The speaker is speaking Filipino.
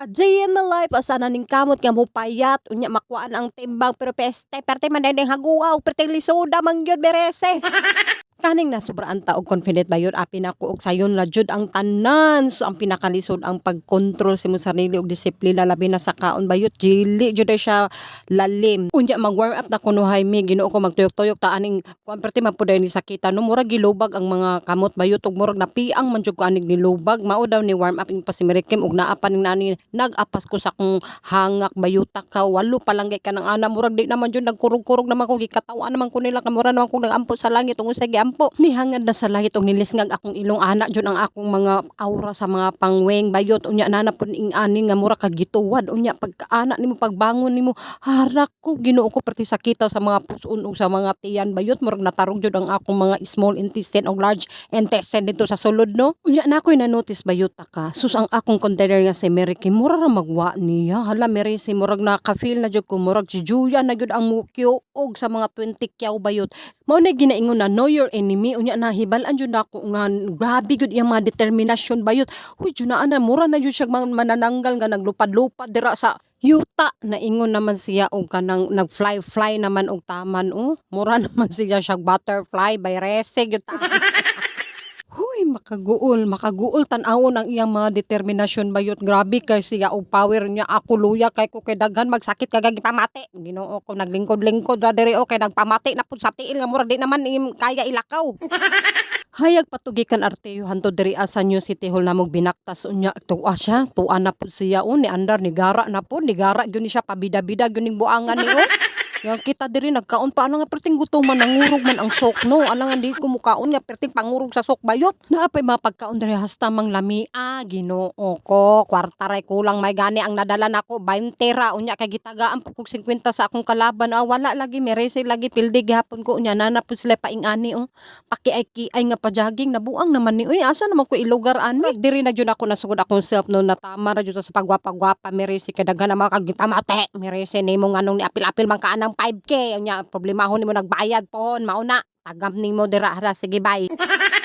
A day in my life, asa na ning kamot nga mupayat, unya makuan ang timbang pero peste, perte man din haguaw, perte lisoda man gyud berese. Kaning na sobraan ta og confident ba yun? Api na ko og sayon la jud ang tanan. So ang pinakalisod ang pagkontrol sa imong sarili og disiplina labi na sa kaon ba yun? Dili jud siya lalim. Unya mag warm up na kuno mi Ginoo ko magtuyok-tuyok ta aning kuan perti man pud ni sakita no? Murag gilubag ang mga kamot ba yun? Ug murag napiang man jud ko aning nilubag. Mao daw ni warm up ing pasimirikim ug naa pa ning nani nag-apas ko sa kong hangak bayuta ka walo pa lang ka ng ana. Murag di naman jud nagkurog-kurog naman ko gikatawan naman ko nila kamura naman ko nagampo sa langit. Ug sa giampo nihangad na sa langit og nilisngag akong ilong ana jud ang akong mga aura sa mga pangweng. Bayot unya nana pud ing ani nga mura kag gituwad unya pagkaana nimo pagbangon nimo. Harak ko Ginoo ko perti sakita sa mga puson ug sa mga tiyan. Bayot murag natarog jud ang akong mga small intestine ug large intestine dito sa sulod no? Unya na ako'y na-notice bayot ka sus ang akong container nga si Mary Kim mura ra magwa niya. Hala Mary si murag naka-feel na jud ko. Murag si Julia na jud ang mukyo og sa mga 20 kyaw bayot mao na ginaingon na know your enemy. Unya nahibalan jud nako nga grabe gud iyang mga determinasyon bayot. Huy jud na ana mura na jud siya man- manananggal nga naglupad-lupad dira sa yuta. Naingon naman siya og kanang nag-fly fly naman og taman oh. Mura naman siya siya butterfly by rese gyud ta. Huy, makaguol, makaguol tan-awon ang iyang mga determinasyon bayot. Grabe kay siya og power niya. Ako luya kay ko kay daghan magsakit kagag pamati. Ginoo ko naglingkod-lingkod ra diri o kay nagpamati na pud sa tiil nga mura di naman im kaya ilakaw. Hayag patugikan arteyo hanto diri asa nyo si Tihol namog binaktas unya tuwa siya tuwa na pud siya o ni andar ni gara na pud ni gara gyud ni siya pabida-bida gyud ning buangan ni. Yang kita diri nagkaon pa. Ano nga perting gutom man nangurog man ang sok no? Ano nga di ko nga perting pangurog sa sok bayot. Naapay mga pagkaon diri hasta mang lami. Ah Ginoo ko kwarta ray kulang. May gani ang nadala nako 20 ra unya kay gitagaan pud kog 50 sa akong kalaban. Ah wala lagi merese lagi pildi gihapon ko unya nana pud sila paingani oh. Pakiay-kiay nga pa-jogging nabuang naman ni uy asa naman ko ilugar ani diri na jud ako nasugod akong self no? Natama ra jud sa pagwapa-gwapa merese kay daghan na mga kagipamate merese nimo nganong ni apil-apil man ka anang 5k unya problemahon nimo nagbayad pohon mao na tagam nimo dira. Hala sige bye